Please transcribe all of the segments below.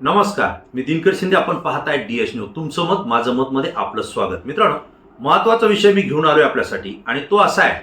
नमस्कार मी दिनकर शिंदे आपण पाहताय डीएस न्यूज तुमचं मत माझं मत मध्ये आपलं स्वागत. मित्रांनो महत्त्वाचा विषय मी घेऊन आलोय आपल्यासाठी आणि तो असा आहे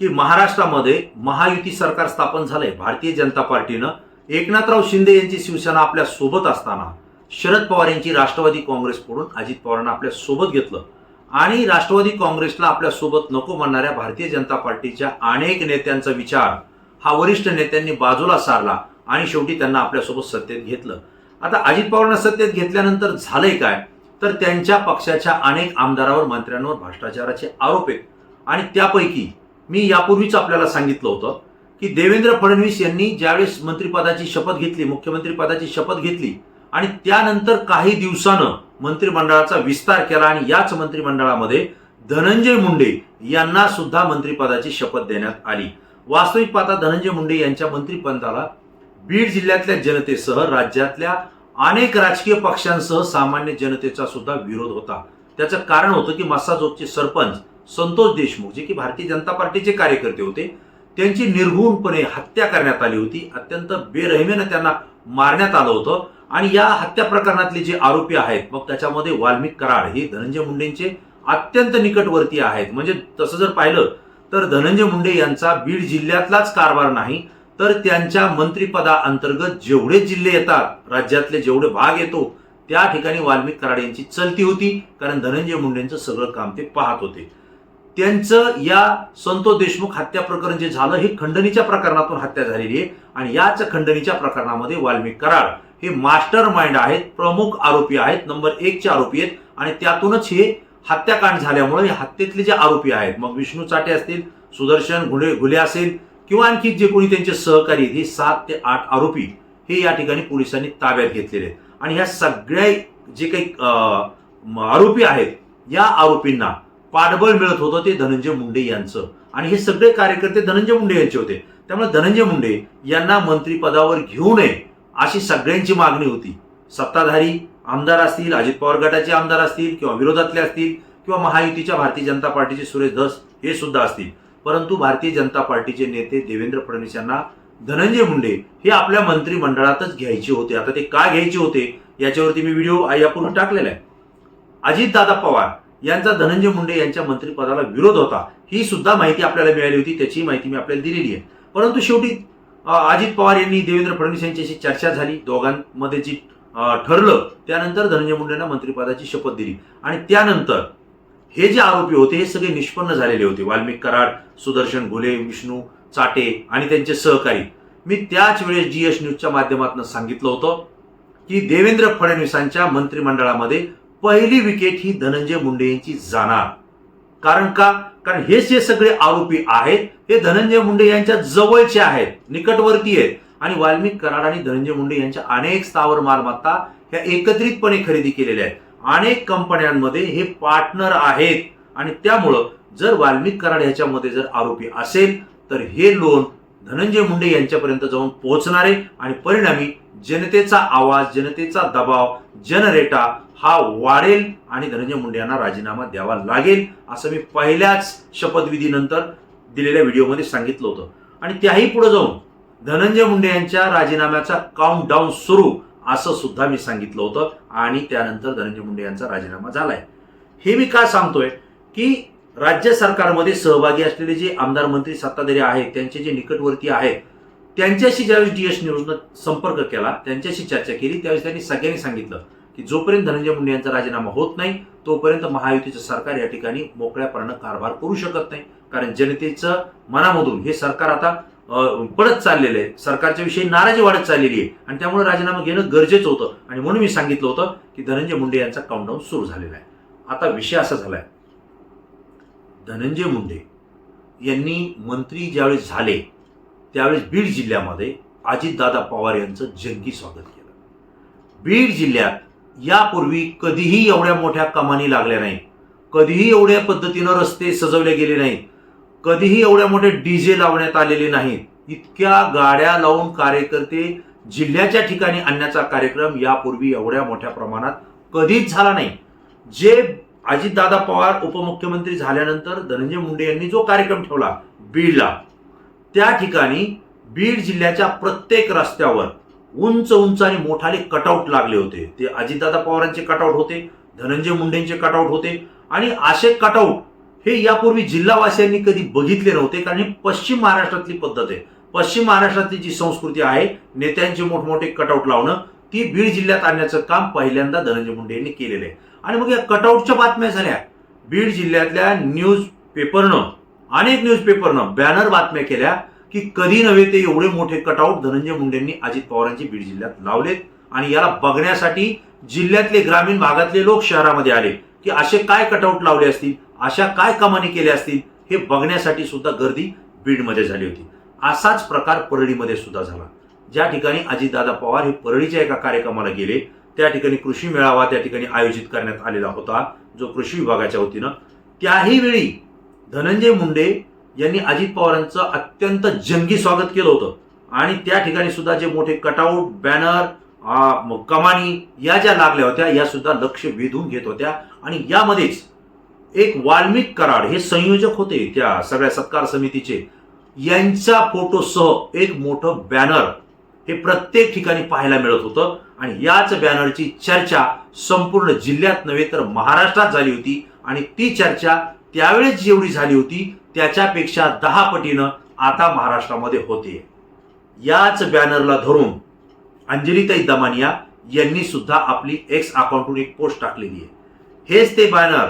की महाराष्ट्रामध्ये महायुती सरकार स्थापन झालंय. भारतीय जनता पार्टीनं एकनाथराव शिंदे यांची शिवसेना आपल्यासोबत असताना शरद पवार यांची राष्ट्रवादी काँग्रेसकडून अजित पवारांना आपल्यासोबत घेतलं. आणि राष्ट्रवादी काँग्रेसला आपल्यासोबत नको म्हणणाऱ्या भारतीय जनता पार्टीच्या अनेक नेत्यांचा विचार हा वरिष्ठ नेत्यांनी बाजूला सारला आणि शेवटी त्यांना आपल्यासोबत सत्तेत घेतलं. आता अजित पवारांना सत्तेत घेतल्यानंतर झालंय काय? तर त्यांच्या पक्षाच्या अनेक आमदारावर मंत्र्यांवर भ्रष्टाचाराचे आरोप आहेत. आणि त्यापैकी मी यापूर्वीच आपल्याला सांगितलं होतं की देवेंद्र फडणवीस यांनी ज्यावेळेस मंत्रिपदाची शपथ घेतली मुख्यमंत्रीपदाची शपथ घेतली आणि त्यानंतर काही दिवसानं मंत्रिमंडळाचा विस्तार केला आणि याच मंत्रिमंडळामध्ये धनंजय मुंडे यांना सुद्धा मंत्रिपदाची शपथ देण्यात आली. वास्तविक पाहता धनंजय मुंडे यांच्या मंत्रिपदाला बीड जिल्ह्यातल्या जनतेसह राज्यातल्या अनेक राजकीय पक्षांसह सामान्य जनतेचा सुद्धा विरोध होता. त्याचं कारण होतं की मस्साजोगचे सरपंच संतोष देशमुख जे की भारतीय जनता पार्टीचे कार्यकर्ते होते त्यांची निर्घुणपणे हत्या करण्यात आली होती. अत्यंत बेरहिमेनं त्यांना मारण्यात आलं होतं. आणि या हत्या प्रकरणातले जे आरोपी आहेत मग त्याच्यामध्ये वाल्मिक कराड हे धनंजय मुंडेंचे अत्यंत निकटवर्ती आहेत. म्हणजे तसं जर पाहिलं तर धनंजय मुंडे यांचा बीड जिल्ह्यातलाच कारभार नाही तर त्यांच्या मंत्रिपदा अंतर्गत जेवढे जिल्हे येतात राज्यातले जेवढे भाग येतो त्या ठिकाणी वाल्मिक कराड यांची चलती होती कारण धनंजय मुंडेंचं सगळं काम ते पाहत होते. त्यांचं या संतोष देशमुख हत्या प्रकरण जे झालं हे खंडणीच्या प्रकरणातून हत्या झालेली आहे आणि याच खंडणीच्या प्रकरणामध्ये वाल्मिक कराड हे मास्टर माइंड आहेत प्रमुख आरोपी आहेत नंबर एकचे आरोपी आहेत आणि त्यातूनच हे हत्याकांड झाल्यामुळे हत्येतले जे आरोपी आहेत मग विष्णू चाटे असतील सुदर्शन घुले घुले असेल किंवा आणखी जे कोणी त्यांचे सहकारी हे सात ते आठ आरोपी हे या ठिकाणी पोलिसांनी ताब्यात घेतलेले आहेत. आणि ह्या सगळ्या जे काही आरोपी आहेत या आरोपींना पाठबळ मिळत होतं ते धनंजय मुंडे यांचं. आणि हे सगळे कार्यकर्ते धनंजय मुंडे यांचे होते. त्यामुळे धनंजय मुंडे यांना मंत्रिपदावर घेऊ नये अशी सगळ्यांची मागणी होती. सत्ताधारी आमदार असतील अजित पवार गटाचे आमदार असतील किंवा विरोधातले असतील किंवा महायुतीच्या भारतीय जनता पार्टीचे सुरेश धस हे सुद्धा असतील. परंतु भारतीय जनता पार्टीचे नेते देवेंद्र फडणवीस यांना धनंजय मुंडे हे आपल्या मंत्रिमंडळातच घ्यायचे होते. आता ते का घ्यायचे होते? याच्यावरती मी व्हिडिओ यापूर्वी टाकलेला आहे. अजितदादा पवार यांचा धनंजय मुंडे यांच्या मंत्रिपदाला विरोध होता. ही सुद्धा माहिती आपल्याला मिळाली होती. त्याची माहिती मी आपल्याला दिलेली आहे. परंतु शेवटी अजित पवार यांनी देवेंद्र फडणवीस यांच्याशी चर्चा झाली. दोघांमध्ये जी ठरलं त्यानंतर धनंजय मुंडेंना मंत्रिपदाची शपथ दिली. आणि त्यानंतर हे जे आरोपी होते हे सगळे निष्पन्न झालेले होते. वाल्मिक कराड सुदर्शन घुले विष्णू चाटे आणि त्यांचे सहकारी. मी त्याच वेळेस जी एस न्यूजच्या माध्यमातून सांगितलं होतं की देवेंद्र फडणवीसांच्या मंत्रिमंडळामध्ये पहिली विकेट ही धनंजय मुंडे यांची जाणार. कारण का? कारण हे जे सगळे आरोपी आहेत हे धनंजय मुंडे यांच्या जवळचे आहेत निकटवर्ती आहेत. आणि वाल्मिक कराड आणि धनंजय मुंडे यांच्या अनेक स्थावर मालमत्ता ह्या एकत्रितपणे खरेदी केलेल्या आहेत. अनेक कंपन्यांमध्ये हे पार्टनर आहेत. आणि त्यामुळं जर वाल्मिक कराड ह्याच्यामध्ये जर आरोपी असेल तर हे लोन धनंजय मुंडे यांच्यापर्यंत जाऊन पोहोचणार आहे आणि परिणामी जनतेचा आवाज जनतेचा दबाव जनरेटा हा वाढेल आणि धनंजय मुंडे यांना राजीनामा द्यावा लागेल असं मी पहिल्याच शपथविधीनंतर दिलेल्या व्हिडिओमध्ये सांगितलं होतं. आणि त्याही पुढे जाऊन धनंजय मुंडे यांच्या राजीनाम्याचा काउंट डाऊन सुरू. असं सुद्धा मी सांगितलं होतं. आणि त्यानंतर धनंजय मुंडे यांचा राजीनामा झालाय. हे मी का सांगतोय? की राज्य सरकारमध्ये सहभागी असलेले जे आमदार मंत्री सत्ताधारी आहेत त्यांचे जे निकटवर्ती आहेत त्यांच्याशी ज्यावेळेस डीएस न्यूजनं संपर्क केला त्यांच्याशी चर्चा केली त्यावेळेस त्यांनी सगळ्यांनी सांगितलं की जोपर्यंत धनंजय मुंडे यांचा राजीनामा होत नाही तोपर्यंत महायुतीचं सरकार या ठिकाणी मोकळ्यापणानं कारभार करू शकत नाही. कारण जनतेचं मनामधून हे सरकार आता पडत चाललेलं आहे. सरकारच्या विषयी नाराजी वाढत चाललेली आहे. आणि त्यामुळे राजीनामा घेणं गरजेचं होतं. आणि म्हणून मी सांगितलं होतं की धनंजय मुंडे यांचा काउंटडाऊन सुरू झालेला आहे. आता विषय असा झालाय. धनंजय मुंडे यांनी मंत्री ज्यावेळेस झाले त्यावेळेस बीड जिल्ह्यामध्ये अजितदादा पवार यांचं जंगी स्वागत केलं. बीड जिल्ह्यात यापूर्वी कधीही एवढ्या मोठ्या कमानी लागल्या नाहीत. कधीही एवढ्या पद्धतीनं रस्ते सजवले गेले नाहीत. कधीही एवढ्या मोठे डीजे लावण्यात आलेले नाहीत. इतक्या गाड्या लावून कार्यकर्ते जिल्ह्याच्या ठिकाणी आणण्याचा कार्यक्रम यापूर्वी एवढ्या मोठ्या प्रमाणात कधीच झाला नाही. जे अजितदादा पवार उपमुख्यमंत्री झाल्यानंतर धनंजय मुंडे यांनी जो कार्यक्रम ठेवला बीडला त्या ठिकाणी बीड जिल्ह्याच्या प्रत्येक रस्त्यावर उंच उंच आणि मोठाले कटआउट लागले होते. ते अजितदादा पवारांचे कटआउट होते धनंजय मुंडेंचे कटआउट होते आणि असे कटआउट हे यापूर्वी जिल्हावासियांनी कधी बघितले नव्हते कारण ही पश्चिम महाराष्ट्रातली पद्धत आहे. पश्चिम महाराष्ट्रातली जी संस्कृती आहे नेत्यांचे मोठमोठे कटआउट लावणं ती बीड जिल्ह्यात आणण्याचं काम पहिल्यांदा धनंजय मुंडे यांनी केलेलं आहे. आणि मग या कटआउटच्या बातम्या झाल्या. बीड जिल्ह्यातल्या न्यूज पेपरनं अनेक न्यूज पेपरनं बॅनर बातम्या केल्या की कधी नव्हे ते एवढे मोठे कटआउट धनंजय मुंडेंनी अजित पवारांची बीड जिल्ह्यात लावलेत. आणि याला बघण्यासाठी जिल्ह्यातले ग्रामीण भागातले लोक शहरामध्ये आले की असे काय कटआउट लावले असतील? अशा काय कमानी केल्या असतील हे बघण्यासाठी सुद्धा गर्दी बीडमध्ये झाली होती. असाच प्रकार परळीमध्ये सुद्धा झाला. ज्या ठिकाणी अजितदादा पवार हे परळीच्या एका कार्यक्रमाला गेले त्या ठिकाणी कृषी मेळावा त्या ठिकाणी आयोजित करण्यात आलेला होता जो कृषी विभागाच्या वतीनं. त्याही वेळी धनंजय मुंडे यांनी अजित पवारांचं अत्यंत जंगी स्वागत केलं होतं. आणि त्या ठिकाणी सुद्धा जे मोठे कटआउट बॅनर कमानी या ज्या लागल्या होत्या या सुद्धा लक्ष वेधून घेत होत्या. आणि यामध्येच एक वाल्मिक कराड हे संयोजक होते त्या सगळ्या सत्कार समितीचे. यांच्या फोटोसह एक मोठं बॅनर हे प्रत्येक ठिकाणी पाहायला मिळत होतं. आणि याच बॅनरची चर्चा संपूर्ण जिल्ह्यात नव्हे तर महाराष्ट्रात झाली होती. आणि ती चर्चा त्यावेळेस जेवढी झाली होती त्याच्यापेक्षा दहा पटीनं आता महाराष्ट्रामध्ये होते. याच बॅनरला धरून अंजलीताई दमानिया यांनी सुद्धा आपली एक्स अकाउंटवर एक पोस्ट टाकलेली आहे. हेच ते बॅनर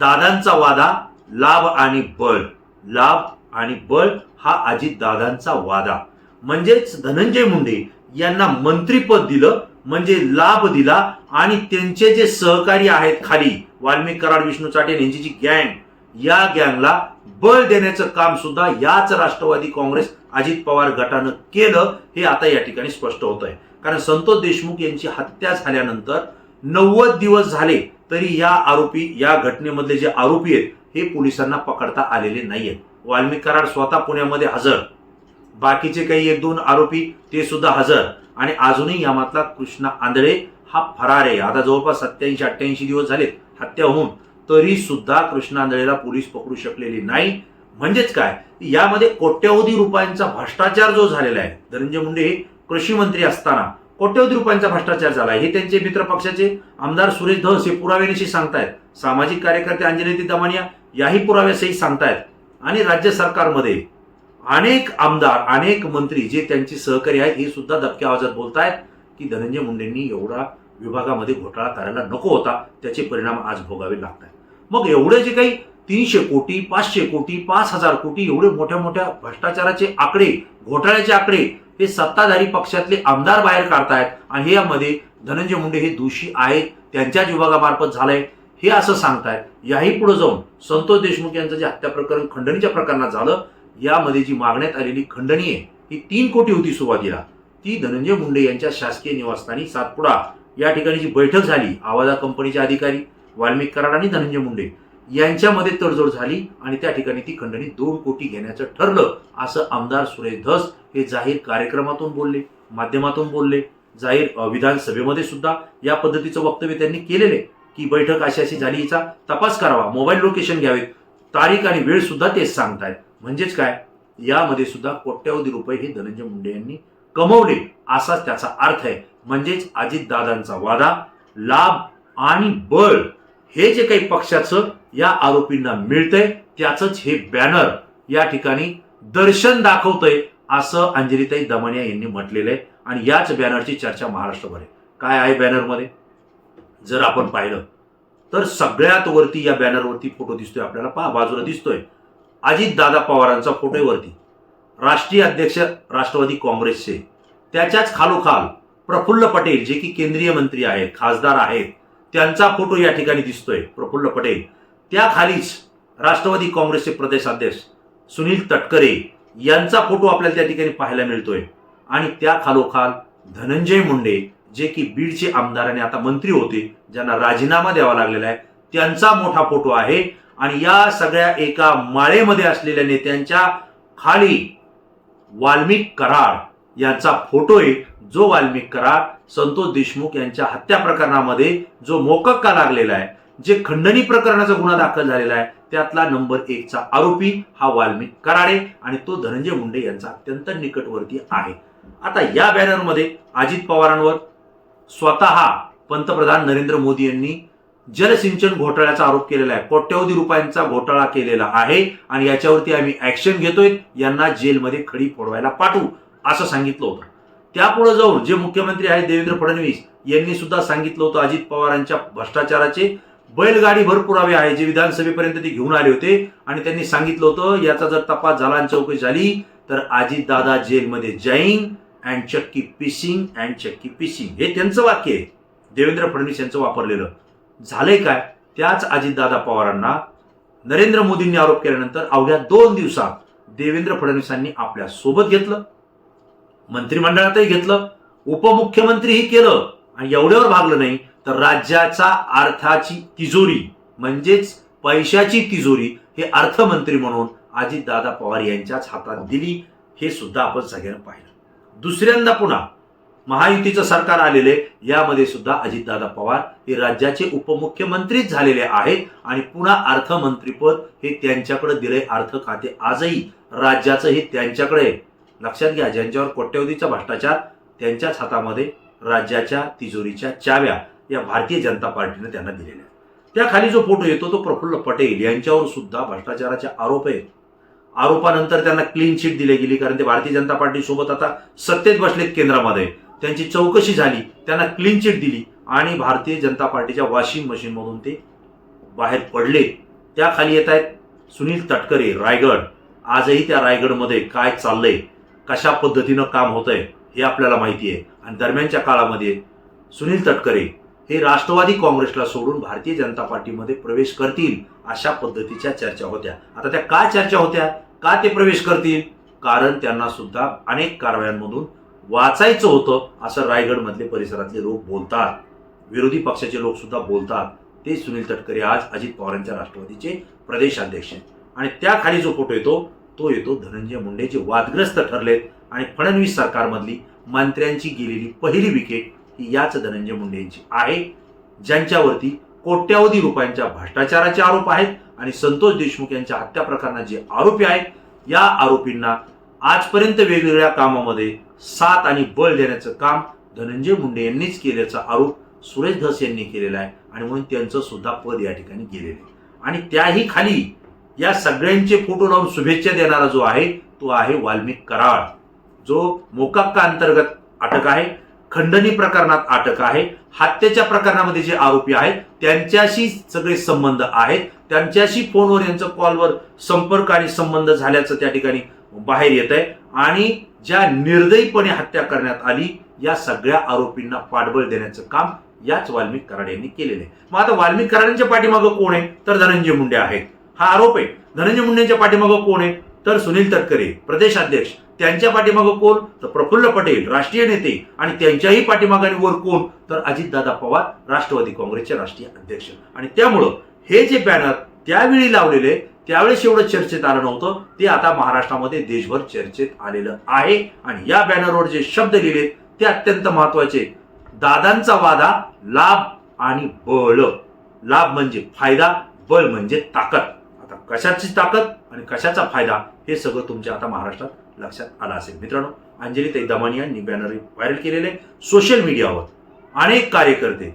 दादांचा वादा लाभ आणि बळ. लाभ आणि बळ हा अजित दादांचा वादा. म्हणजेच धनंजय मुंडे यांना मंत्रीपद दिलं म्हणजे लाभ दिला आणि त्यांचे जे सहकारी आहेत खाली वाल्मिक कराड विष्णू चाटे यांची जी गँग या गँगला बळ देण्याचं काम सुद्धा याच राष्ट्रवादी काँग्रेस अजित पवार गटानं केलं हे आता या ठिकाणी स्पष्ट होत आहे कारण संतोष देशमुख यांची हत्या झाल्यानंतर नव्वद दिवस झाले तरी या आरोपी या घटनेमधले जे आरोपी आहेत हे पोलिसांना पकडता आलेले नाहीयेत. वाल्मिक कराड स्वतः पुण्यामध्ये हजर. बाकीचे काही एक दोन आरोपी ते सुद्धा हजर. आणि अजूनही यामातला कृष्णा आंधळे हा फरार आहे. आता जवळपास सत्याऐंशी अठ्ठ्याऐंशी दिवस झालेत हत्या होऊन तरी सुद्धा कृष्णा आंधळेला पोलीस पकडू शकलेले नाही. म्हणजेच काय? यामध्ये कोट्यवधी रुपयांचा भ्रष्टाचार जो झालेला आहे धनंजय मुंडे हे कृषी मंत्री असताना कोट्यवधी रुपयांचा भ्रष्टाचार झाला हे त्यांचे मित्र पक्षाचे आमदार सुरेश धस हे पुराव्यानिशी सांगतायत. सामाजिक कार्यकर्ते अंजनेती दमानिया याही पुराव्यासही सांगतायत. आणि राज्य सरकारमध्ये अनेक आमदार अनेक मंत्री जे त्यांचे सहकारी आहेत हे सुद्धा दबक्या आवाजात बोलतायत की धनंजय मुंडेंनी एवढा विभागामध्ये घोटाळा करायला नको होता. त्याचे परिणाम आज भोगावे लागत आहेत मग एवढे जे काही तीनशे कोटी पाचशे कोटी पाच हजार कोटी एवढे मोठ्या मोठ्या भ्रष्टाचाराचे आकडे घोटाळ्याचे आकडे हे सत्ताधारी पक्षातले आमदार बाहेर काढतायत आणि यामध्ये धनंजय मुंडे हे दोषी आहेत त्यांच्याच विभागामार्फत झालंय हे असं सांगतायत. याही पुढे जाऊन संतोष देशमुख यांचं जे हत्या प्रकरण खंडणीच्या प्रकरणात झालं यामध्ये जी मागण्यात आलेली खंडणी आहे ही तीन कोटी होती सुरुवातीला. ती धनंजय मुंडे यांच्या शासकीय निवासस्थानी सातपुडा या ठिकाणी जी बैठक झाली आवाजा कंपनीचे अधिकारी वाल्मिक कराड आणि धनंजय मुंडे. यांच्यामध्ये तडजोड झाली आणि त्या ठिकाणी ती खंडणी दोन कोटी घेण्याचं ठरलं असं आमदार सुरेश धस हे जाहीर कार्यक्रमातून बोलले माध्यमातून बोलले. जाहीर विधानसभेमध्ये सुद्धा या पद्धतीचं वक्तव्य त्यांनी केलेले की बैठक अशी अशी झाली हिचा तपास करावा मोबाईल लोकेशन घ्यावेत तारीख आणि वेळ सुद्धा तेच सांगतायत. म्हणजेच काय? यामध्ये सुद्धा कोट्यवधी रुपये हे धनंजय मुंडे यांनी कमवले असाच त्याचा अर्थ आहे. म्हणजेच अजितदादांचा वादा लाभ आणि बळ हे जे काही पक्षाचं या आरोपींना मिळतंय. त्याचंच हे बॅनर या ठिकाणी दर्शन दाखवतंय असं अंजलीताई दमानिया यांनी म्हटलेलं आहे आणि याच बॅनरची चर्चा महाराष्ट्रभर आहे. काय आहे बॅनरमध्ये जर आपण पाहिलं तर सगळ्यात वरती या बॅनरवरती फोटो दिसतोय आपल्याला. पहा बाजूला दिसतोय. अजित दादा पवारांचा फोटो वरती राष्ट्रीय अध्यक्ष राष्ट्रवादी काँग्रेसचे. त्याच्याच खालोखाल प्रफुल्ल पटेल जे की केंद्रीय मंत्री आहेत खासदार आहेत त्यांचा फोटो या ठिकाणी दिसतोय. प्रफुल्ल पटेल. त्याखालीच राष्ट्रवादी काँग्रेसचे प्रदेशाध्यक्ष सुनील तटकरे यांचा फोटो आपल्याला त्या ठिकाणी पाहायला मिळतोय. आणि त्या खालोखाल धनंजय मुंडे जे की बीडचे आमदार आणि आता मंत्री होते ज्यांना राजीनामा द्यावा लागलेला आहे त्यांचा मोठा फोटो आहे. आणि या सगळ्या एका माळेमध्ये असलेल्या नेत्यांच्या खाली वाल्मिक कराड यांचा फोटो आहे. जो वाल्मिक कराड संतोष देशमुख यांच्या हत्या प्रकरणामध्ये जो मोकक्का लागलेला आहे जे खंडणी प्रकरणाचा गुन्हा दाखल झालेला आहे त्यातला नंबर एकचा आरोपी हा वाल्मिक कराडे आणि तो धनंजय मुंडे यांचा अत्यंत निकटवर्ती आहे. आता या बॅनरमध्ये अजित पवारांवर स्वतः पंतप्रधान नरेंद्र मोदी यांनी जलसिंचन घोटाळ्याचा आरोप केलेला आहे. कोट्यवधी रुपयांचा घोटाळा केलेला आहे आणि याच्यावरती आम्ही ऍक्शन घेतोय. यांना जेलमध्ये खडी फोडवायला पाठवू असं सांगितलं होतं. त्यापुढे जाऊन जे मुख्यमंत्री आहेत देवेंद्र फडणवीस यांनी सुद्धा सांगितलं होतं अजित पवारांच्या भ्रष्टाचाराचे. बैलगाडी भर पुरावे आहे. जे विधानसभेपर्यंत ते घेऊन आले होते आणि त्यांनी सांगितलं होतं याचा जर तपास झाला आणि चौकशी झाली तर अजितदादा जेलमध्ये जाईन अँड चक्की पिसिंग अँड चक्की पिसिंग हे त्यांचं वाक्य आहे. देवेंद्र फडणवीस यांचं वापरलेलं. झालंय काय? त्याच अजितदादा पवारांना नरेंद्र मोदींनी आरोप केल्यानंतर अवघ्या दोन दिवसात देवेंद्र फडणवीसांनी आपल्यासोबत घेतलं मंत्रिमंडळातही घेतलं उपमुख्यमंत्रीही केलं आणि एवढ्यावर भागलं नाही. तर राज्याचा अर्थाची तिजोरी म्हणजेच पैशाची तिजोरी हे अर्थमंत्री म्हणून अजितदादा पवार यांच्याच हातात दिली हे सुद्धा आपण सगळ्यांना पाहिलं. दुसऱ्यांदा पुन्हा महायुतीचं सरकार आलेले यामध्ये सुद्धा अजितदादा पवार हे राज्याचे उपमुख्यमंत्रीच झालेले आहेत आणि पुन्हा अर्थमंत्रीपद हे त्यांच्याकडे दिले अर्थ खाते आजही राज्याचं हे त्यांच्याकडे लक्षात घ्या ज्यांच्यावर कोट्यवधीचा भ्रष्टाचार त्यांच्याच हातामध्ये राज्याच्या तिजोरीच्या चाव्या. या भारतीय जनता पार्टीने त्यांना दिलेल्या आहेत. त्याखाली जो फोटो येतो तो प्रफुल्ल पटेल यांच्यावर सुद्धा भ्रष्टाचाराचे आरोप आहेत. आरोपानंतर त्यांना क्लीन चिट दिली गेली कारण ते भारतीय जनता पार्टीसोबत आता सत्तेत बसलेत केंद्रामध्ये. त्यांची चौकशी झाली त्यांना क्लीन चिट दिली आणि भारतीय जनता पार्टीच्या वॉशिंग मशीनमधून ते बाहेर पडले. त्याखाली येत आहेत सुनील तटकरे रायगड. आजही त्या रायगडमध्ये काय चाललंय कशा पद्धतीनं काम होतंय हे आपल्याला माहिती आहे. आणि दरम्यानच्या काळामध्ये सुनील तटकरे हे राष्ट्रवादी काँग्रेसला सोडून भारतीय जनता पार्टीमध्ये प्रवेश करतील अशा पद्धतीच्या चर्चा होत्या. आता त्या का चर्चा होत्या? का ते प्रवेश करतील? कारण त्यांना सुद्धा अनेक कारवायांमधून वाचायचं होतं असं रायगडमधले परिसरातले लोक बोलतात. विरोधी पक्षाचे लोक सुद्धा बोलतात. ते सुनील तटकरे आज अजित पवारांच्या राष्ट्रवादीचे प्रदेशाध्यक्ष आहेत. आणि त्या खाली जो फोटो येतो तो येतो धनंजय मुंडे जे वादग्रस्त ठरलेत. आणि फडणवीस सरकारमधली मंत्र्यांची गेलेली पहिली विकेट ती याच धनंजय मुंडे यांची आहे ज्यांच्यावरती कोट्यावधी रुपयांच्या भ्रष्टाचाराचे आरोप आहेत आणि संतोष देशमुख यांच्या हत्या प्रकरणात जे आरोपी आहेत या आरोपींना आजपर्यंत वेगवेगळ्या कामामध्ये साथ आणि बळ देण्याचं काम धनंजय मुंडे यांनीच केल्याचा आरोप सुरेश धस यांनी केलेला आहे आणि म्हणून त्यांचं सुद्धा पद या ठिकाणी गेलेलं आहे. आणि त्याही खाली या सगळ्यांचे फोटो लावून शुभेच्छा देणारा जो आहे तो आहे वाल्मिक कराळ. जो मोकाक्का अंतर्गत अटक आहे. खंडणी प्रकरणात अटक आहे. हत्येच्या प्रकरणामध्ये जे आरोपी आहेत त्यांच्याशी सगळे संबंध आहेत. त्यांच्याशी फोनवर यांचं कॉलवर संपर्क आणि संबंध झाल्याचं त्या ठिकाणी बाहेर येत आहे आणि ज्या निर्दयीपणे हत्या करण्यात आली या सगळ्या आरोपींना पाठबळ देण्याचं काम याच वाल्मिक कराड यांनी केलेलं आहे. मग आता वाल्मिक कराडांच्या पाठीमागं कोण आहे? तर धनंजय मुंडे आहेत. हा आरोप आहे. धनंजय मुंडेंच्या पाठीमागं कोण आहे? तर सुनील तटकरे प्रदेशाध्यक्ष. त्यांच्या पाठीमागं कोण? तर प्रफुल्ल पटेल राष्ट्रीय नेते. आणि त्यांच्याही पाठीमागाने वर कोण? तर अजितदादा पवार राष्ट्रवादी काँग्रेसचे राष्ट्रीय अध्यक्ष. आणि त्यामुळं हे जे बॅनर त्यावेळी लावलेले त्यावेळेस एवढं चर्चेत आलं नव्हतं. ते आता महाराष्ट्रामध्ये देशभर चर्चेत आलेलं आहे. आणि या बॅनरवर जे शब्द लिहिलेत ते अत्यंत महत्त्वाचे दादांचा वादा लाभ आणि बळ. लाभ म्हणजे फायदा बळ म्हणजे ताकद. कशाची ताकद आणि कशाचा फायदा हे सगळं तुमच्या आता महाराष्ट्रात लक्षात आलं असेल. मित्रांनो अंजली ताई दमानी यांनी बॅनर व्हायरल केलेले सोशल मीडियावर अनेक कार्यकर्ते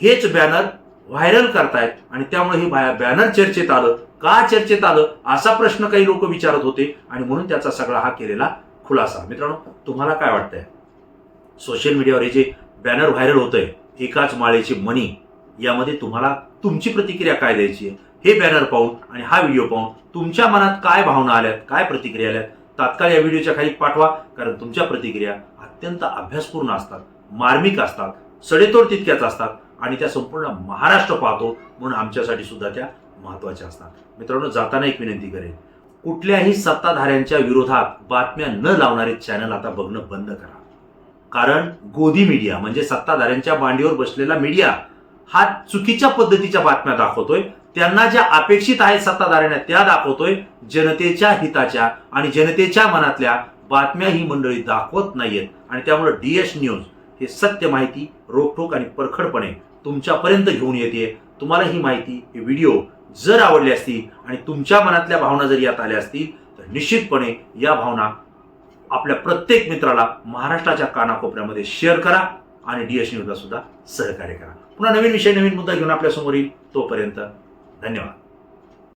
हेच बॅनर व्हायरल करतायत आणि त्यामुळे हे बॅनर चर्चेत आलं. का चर्चेत आलं? असा प्रश्न काही लोक विचारत होते आणि म्हणून त्याचा सगळा हा केलेला खुलासा. मित्रांनो तुम्हाला काय वाटतंय? सोशल मीडियावर हे जे बॅनर व्हायरल होतंय एकाच माळेची मनी यामध्ये तुम्हाला तुमची प्रतिक्रिया काय द्यायची आहे? हे बॅनर पाहून आणि हा व्हिडिओ पाहून तुमच्या मनात काय भावना आल्यात काय प्रतिक्रिया आल्यात तात्काळ या व्हिडिओच्या खाली पाठवा कारण तुमच्या प्रतिक्रिया अत्यंत अभ्यासपूर्ण असतात मार्मिक असतात सडेतोड तितक्याच असतात आणि त्या संपूर्ण महाराष्ट्र पाहतो म्हणून आमच्यासाठी सुद्धा त्या महत्त्वाच्या असतात. मित्रांनो जाताना एक विनंती करेन कुठल्याही सत्ताधाऱ्यांच्या विरोधात बातम्या न लावणारे चॅनल आता बघणं बंद करा. कारण गोदी मीडिया म्हणजे सत्ताधाऱ्यांच्या मांडीवर बसलेला मीडिया हा चुकीच्या पद्धतीच्या बातम्या दाखवतोय त्यांना ज्या अपेक्षित आहेत सत्ताधाऱ्यांना त्या दाखवतोय जनतेच्या हिताच्या आणि जनतेच्या मनातल्या बातम्या ही मंडळी दाखवत नाहीयेत. आणि त्यामुळे डीएस न्यूज हे सत्य माहिती रोखोक आणि परखडपणे तुमच्यापर्यंत घेऊन येते तुम्हाला ही माहिती हे व्हिडिओ जर आवडले असतील आणि तुमच्या मनातल्या भावना जर यात आल्या असतील तर निश्चितपणे या भावना आपल्या प्रत्येक मित्राला महाराष्ट्राच्या कानाकोपऱ्यामध्ये शेअर करा आणि डीएस न्यूजला सुद्धा सहकार्य करा. पुन्हा नवीन विषय नवीन मुद्दा घेऊन आपल्यासमोर येईल तोपर्यंत धन्यवाद